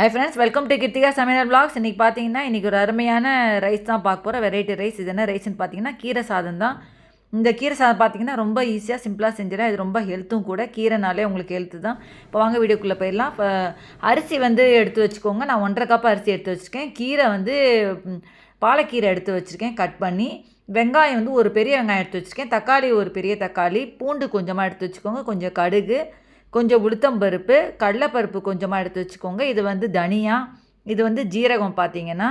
Hi friends welcome to Kiruthika சமையல் blocks இன்றைக்கி பார்த்தீங்கன்னா இன்றைக்கி ஒரு அருமையான ரைஸ் தான் பார்க்க போகிறோம் வெரைட்டி ரைஸ் இது என்ன ரைஸ்னு பார்த்தீங்கன்னா கீரை சாதம் தான். இந்த கீரை சாதம் பார்த்தீங்கன்னா ரொம்ப ஈஸியாக சிம்பிளாக செஞ்சிடலாம் இது ரொம்ப ஹெல்த்தும் கூட. கீரைனாலே உங்களுக்கு ஹெல்த்து தான். இப்போ வாங்க வீடியோக்குள்ளே போயிடலாம். இப்போ அரிசி வந்து எடுத்து வச்சுக்கோங்க. நான் ஒன்றரை கப் அரிசி எடுத்து வச்சுருக்கேன். கீரை வந்து பாலக்கீரை எடுத்து வச்சுருக்கேன். கட் பண்ணி வெங்காயம் வந்து ஒரு பெரிய வெங்காயம் எடுத்து வச்சுருக்கேன். தக்காளி ஒரு பெரிய தக்காளி. பூண்டு கொஞ்சமாக எடுத்து வச்சுக்கோங்க. கொஞ்சம் கடுகு. கொஞ்சம் உளுத்தம்பருப்பு கடலைப்பருப்பு கொஞ்சமாக எடுத்து வச்சுக்கோங்க. இது வந்து தனியா இது வந்து ஜீரகம் பார்த்தீங்கன்னா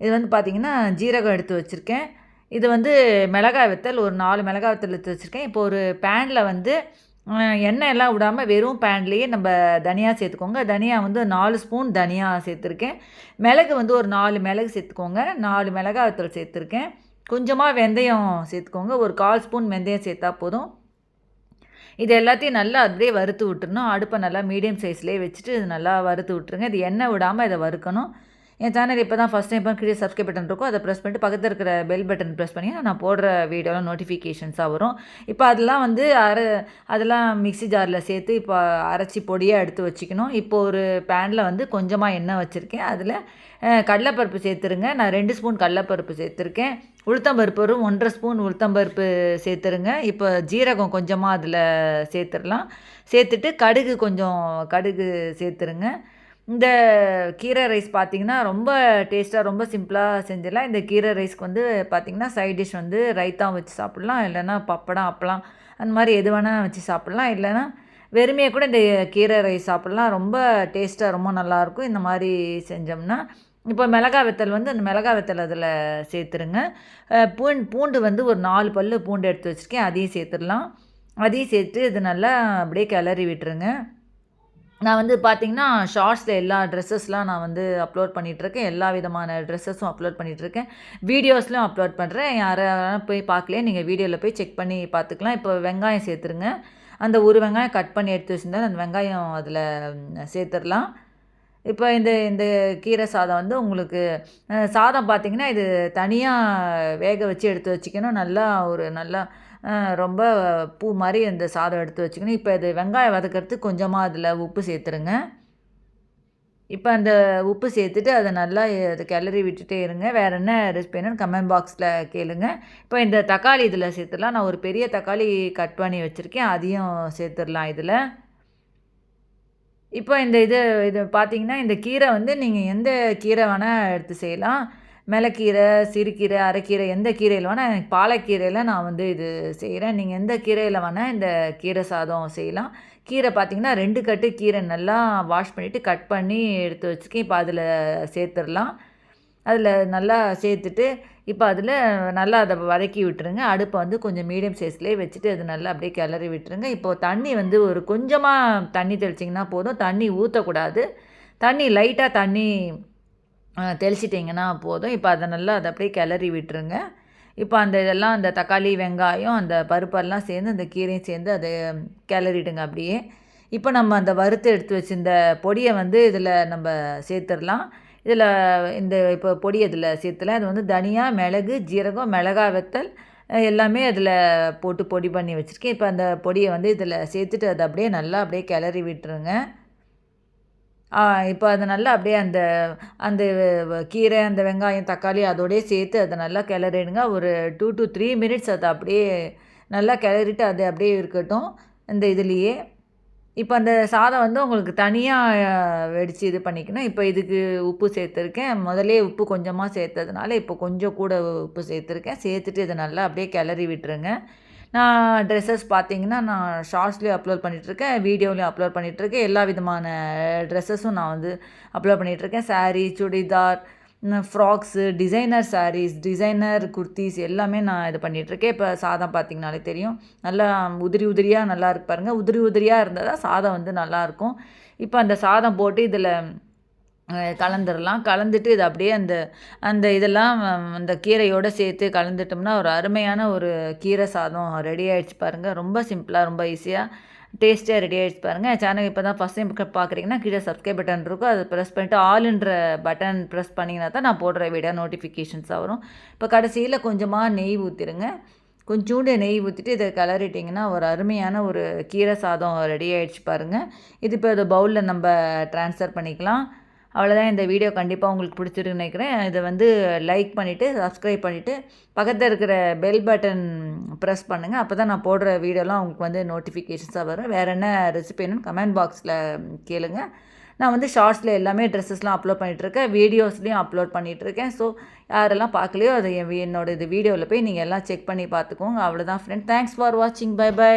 இது வந்து பார்த்தீங்கன்னா ஜீரகம் எடுத்து வச்சுருக்கேன். இது வந்து மிளகாய் வத்தல் ஒரு நாலு மிளகாய் வத்தல் எடுத்து வச்சுருக்கேன். இப்போ ஒரு பேனில் வந்து எண்ணெய் எல்லாம் விடாமல் வெறும் பேன்லேயே நம்ம தனியாக சேர்த்துக்கோங்க. தனியாக வந்து நாலு ஸ்பூன் தனியாக சேர்த்துருக்கேன். மிளகு வந்து ஒரு நாலு மிளகு சேர்த்துக்கோங்க. நாலு மிளகாய் வத்தல் சேர்த்துருக்கேன். கொஞ்சமாக வெந்தயம் சேர்த்துக்கோங்க. ஒரு கால் ஸ்பூன் வெந்தயம் சேர்த்தா போதும். இது எல்லாத்தையும் நல்லா அப்படியே வறுத்து விட்டுறணும். அடுப்பை நல்லா மீடியம் சைஸ்லேயே வச்சுட்டு இது நல்லா வறுத்து விட்டுருங்க. இது எண்ணெய் விடாமல் இதை வறுக்கணும். என் சேனல் இப்போ தான் ஃபஸ்ட் டைம் கீழே சப்ஸ்கிரைப் பட்டன் இருக்கும் அதை ப்ரெஸ் பண்ணிட்டு பக்கத்தில் இருக்கிற பெல் பட்டன் ப்ரெஸ் பண்ணி நான் போடுற வீடியோலாம் நோட்டிஃபிகேஷன்ஸாக வரும். இப்போ அதெல்லாம் வந்து அரை அதெல்லாம் மிக்ஸி ஜாரில் சேர்த்து இப்போ அரைச்சி பொடியாக எடுத்து வச்சுக்கணும். இப்போ ஒரு பேனில் வந்து கொஞ்சமாக எண்ணெய் வச்சுருக்கேன். அதில் கடலப்பருப்பு கடலைப்பருப்பு சேர்த்துருங்க. நான் ரெண்டு ஸ்பூன் கடலைப்பருப்பு சேர்த்துருக்கேன். உளுத்தம்பருப்பு ஒரு ஒன்றரை ஸ்பூன் உளுத்தம்பருப்பு சேர்த்துருங்க. இப்போ ஜீரகம் கொஞ்சமாக அதில் சேர்த்துடலாம் சேர்த்துட்டு கடுகு கொஞ்சம் கடுகு சேர்த்துருங்க. இந்த கீரை ரைஸ் பார்த்தீங்கன்னா ரொம்ப டேஸ்ட்டாக ரொம்ப சிம்பிளாக செஞ்சிடலாம். இந்த கீரை ரைஸ்க்கு வந்து பார்த்திங்கன்னா சைட் டிஷ் வந்து ரைத்தா வச்சு சாப்பிட்லாம். இல்லைன்னா பப்படம் அப்பளம் அந்த மாதிரி எது வேணால் வச்சு சாப்பிட்லாம். இல்லைன்னா வெறுமையாக கூட இந்த கீரை ரைஸ் சாப்பிட்லாம். ரொம்ப டேஸ்ட்டாக ரொம்ப நல்லாயிருக்கும் இந்த மாதிரி செஞ்சோம்னா இப்போ மிளகா வெத்தல் வந்து அந்த மிளகா வெத்தல் அதில் சேர்த்துருங்க. அஹ் பூண்டு வந்து ஒரு நாலு பல் பூண்டு எடுத்து வச்சுருக்கேன். அதையும் சேர்த்துடலாம். அதையும் சேர்த்து இது நல்லா அப்படியே கிளறி விட்டுருங்க. நான் வந்து பார்த்தீங்கன்னா ஷார்ட்ஸில் எல்லா ட்ரெஸ்ஸஸ்லாம் நான் வந்து அப்லோட் பண்ணிகிட்ருக்கேன் எல்லா விதமான ட்ரெஸ்ஸஸும் அப்லோட் பண்ணிகிட்ருக்கேன் வீடியோஸ்லையும் அப்லோட் பண்ணுறேன் யாரும் போய் பார்க்கலையே நீங்கள் வீடியோவில் போய் செக் பண்ணி பார்த்துக்கலாம் இப்போ வெங்காயம் சேர்த்துருங்க. அந்த ஒரு வெங்காயம் கட் பண்ணி எடுத்து வச்சுருந்தா அந்த வெங்காயம் அதில் சேர்த்துடலாம். இப்போ இந்த இந்த கீரை சாதம் வந்து உங்களுக்கு சாதம் பார்த்தீங்கன்னா இது தனியாக வேக வச்சு எடுத்து வச்சுக்கணும். நல்லா ஒரு நல்லா ரொம்ப பூ மாதிரி இந்த சாதம் எடுத்து வச்சுக்கணும். இப்போ இது வெங்காயம் வதக்கிறதுக்கு கொஞ்சமாக அதில் உப்பு சேர்த்துருங்க. இப்போ அந்த உப்பு சேர்த்துட்டு அதை நல்லா அது கிளறி விட்டுட்டே இருங்க. வேறு என்ன ரெசிபி வேணும்னு கமெண்ட் பாக்ஸில் கேளுங்க. இப்போ இந்த தக்காளி இதில் சேர்த்துடலாம். நான் ஒரு பெரிய தக்காளி கட் பண்ணி வச்சுருக்கேன். அதையும் சேர்த்துடலாம் இதில். இப்போ இந்த இது இது பார்த்தீங்கன்னா இந்த கீரை வந்து நீங்கள் எந்த கீரை வேணால் எடுத்து செய்யலாம். மிளக்கீரை சிறுகீரை அரைக்கீரை எந்த கீரையில் வேணால் எனக்கு பாலக்கீரையில் நான் வந்து இது செய்கிறேன் நீங்கள் எந்த கீரையில் வேணால் இந்த கீரை சாதம் செய்யலாம். கீரை பார்த்திங்கன்னா ரெண்டு கட்டு கீரை நல்லா வாஷ் பண்ணிவிட்டு கட் பண்ணி எடுத்து வச்சுக்கி இப்போ அதில் சேர்த்துடலாம். அதில் நல்லா சேர்த்துட்டு இப்போ அதில் நல்லா அதை வதக்கி விட்டுருங்க. அடுப்பை வந்து கொஞ்சம் மீடியம் சைஸ்லேயே வச்சுட்டு அது நல்லா அப்படியே கிளறி விட்டுருங்க. இப்போது தண்ணி வந்து ஒரு கொஞ்சமாக தண்ணி தெளிச்சிங்கன்னா போதும். தண்ணி ஊற்றக்கூடாது தண்ணி லைட்டாக தண்ணி தெளிச்சிட்டிங்கன்னா போதும். இப்போ அதை நல்லா அதை அப்படியே கிளறி விட்டுருங்க. இப்போ அந்த இதெல்லாம் அந்த தக்காளி வெங்காயம் அந்த பருப்பெல்லாம் சேர்ந்து அந்த கீரையும் சேர்ந்து அதை கிளறிடுங்க அப்படியே. இப்போ நம்ம அந்த வறுத்து எடுத்து வச்சிருந்த பொடியை வந்து இதில் நம்ம சேர்த்துடலாம். இதில் இந்த இப்போ பொடி இதில் சேர்த்துல அது வந்து தனியா மிளகு ஜீரகம் மிளகா வெத்தல் எல்லாமே அதில் போட்டு பொடி பண்ணி வச்சுருக்கேன். இப்போ அந்த பொடியை வந்து இதில் சேர்த்துட்டு அதை அப்படியே நல்லா அப்படியே கிளறி விட்டுருங்க. இப்போ அதை நல்லா அப்படியே அந்த அந்த கீரை அந்த வெங்காயம் தக்காளி அதோடய சேர்த்து அதை நல்லா கிளறிடுங்க. ஒரு டூ டு த்ரீ மினிட்ஸ் அதை அப்படியே நல்லா கிளறிட்டு அது அப்படியே இருக்கட்டும். இந்த இதுலேயே இப்போ அந்த சாதம் வந்து உங்களுக்கு தனியாக வெடித்து இது பண்ணிக்கணும். இப்போ இதுக்கு உப்பு சேர்த்துருக்கேன். முதலே உப்பு கொஞ்சமாக சேர்த்ததுனால இப்போ கொஞ்சம் கூட உப்பு சேர்த்துருக்கேன். சேர்த்துட்டு இதை நல்லா அப்படியே கிளறி விட்டுருங்க. நான் ட்ரெஸ்ஸஸ் பார்த்தீங்கன்னா நான் ஷார்ட்ஸ்லேயும் அப்லோட் பண்ணிகிட்ருக்கேன் வீடியோலையும் அப்லோட் பண்ணிகிட்ருக்கேன் எல்லா விதமான ட்ரெஸ்ஸஸும் நான் வந்து அப்லோட் பண்ணிகிட்ருக்கேன் saree churidar frocks designer sarees designer kurtis எல்லாமே நான் இது பண்ணிகிட்ருக்கேன் இப்போ சாதம் பார்த்தீங்கனாலே தெரியும். நல்லா உதிரி உதிரியாக நல்லா இருக்கு பாருங்கள் உதிரி உதிரியாக இருந்தால் தான் சாதம் வந்து நல்லாயிருக்கும் இப்போ அந்த சாதம் போட்டு இதில் கலந்துடலாம் கலந்துட்டு இது அப்படியே அந்த அந்த இதெல்லாம் அந்த கீரையோடு சேர்த்து கலந்துட்டோம்னா ஒரு அருமையான ஒரு கீரை சாதம் ரெடி ஆகிடுச்சு பாருங்கள் ரொம்ப சிம்பிளாக ரொம்ப ஈஸியாக டேஸ்ட்டாக ரெடி ஆகிடுச்சு பாருங்கள் என் சேனல் இப்போ தான் ஃபஸ்ட் டைம் பார்க்குறீங்கன்னா கீழே சப்ஸ்கிரைப் பட்டன் இருக்கும். அதை ப்ரெஸ் பண்ணிட்டு ஆல்ன்ற பட்டன் ப்ரெஸ் பண்ணிங்கன்னா தான் நான் போடுற வீடியோ நோட்டிஃபிகேஷன்ஸாக வரும். இப்போ கடைசியில் கொஞ்சமாக நெய் ஊற்றிடுங்க கொஞ்சோண்டு நெய் ஊற்றிட்டு இதை கிளறிட்டிங்கன்னா ஒரு அருமையான ஒரு கீரை சாதம் ரெடி ஆகிடுச்சு பாருங்கள் இது இப்போ இதை பவுலில் நம்ம ட்ரான்ஸ்ஃபர் பண்ணிக்கலாம். அவ்வளோதான் இந்த வீடியோ கண்டிப்பாக உங்களுக்கு பிடிச்சிருக்குன்னு நினைக்கிறேன். இதை வந்து லைக் பண்ணிவிட்டு சப்ஸ்கிரைப் பண்ணிவிட்டு பக்கத்தில் இருக்கிற பெல் பட்டன் ப்ரெஸ் பண்ணுங்கள் அப்போ தான் நான் போடுற வீடியோலாம் உங்களுக்கு வந்து நோட்டிஃபிகேஷன்ஸாக வரும். வேறு என்ன ரெசிபி வேணும்னு கமெண்ட் பாக்ஸில் கேளுங்க. நான் வந்து ஷார்ட்ஸில் எல்லாமே ட்ரெஸ்ஸஸ்லாம் அப்லோட் பண்ணிகிட்ருக்கேன் வீடியோஸ்லேயும் அப்லோட் பண்ணிகிட்ருக்கேன் ஸோ யாரெல்லாம் பார்க்கலையோ அதை என்னோடய என்னோட இது வீடியோவில் போய் நீங்கள் எல்லாம் செக் பண்ணி பார்த்துக்கோங்க. அவ்வளோதான் ஃப்ரெண்ட் தேங்க்ஸ் ஃபார் வாட்சிங் பை பை